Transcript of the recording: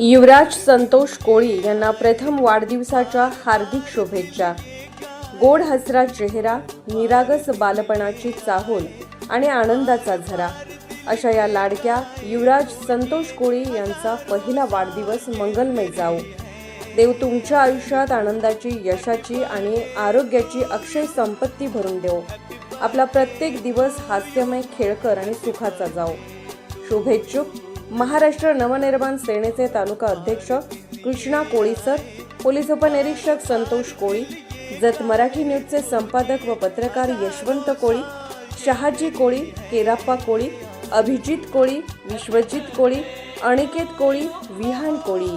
युवराज संतोष कोळी यांना प्रथम वाढदिवसाच्या हार्दिक शुभेच्छा. गोड हसरा चेहरा निरागस बालपणाची चाहूल आणि आनंदाचा झरा. अशा या लाडक्या युवराज संतोष कोळी यांचा पहिला वाढदिवस मंगलमय जाऊ देव तुमच्या आयुष्यात आनंदाची यशाची आणि आरोग्याची अक्षय संपत्ती भरून देव. आपला प्रत्येक दिवस हास्यमय खेळकर आणि सुखाचा जाओ शुभेच्छुक महाराष्ट्र नवनिर्माण सेनेचे तालुका अध्यक्ष कृष्णा कोळीसर पोलीस उपनिरीक्षक संतोष कोळी जत मराठी न्यूजचे संपादक व पत्रकार यशवंत कोळी शहाजी कोळी केराप्पा कोळी अभिजित कोळी विश्वजित कोळी अनिकेत कोळी विहान कोळी.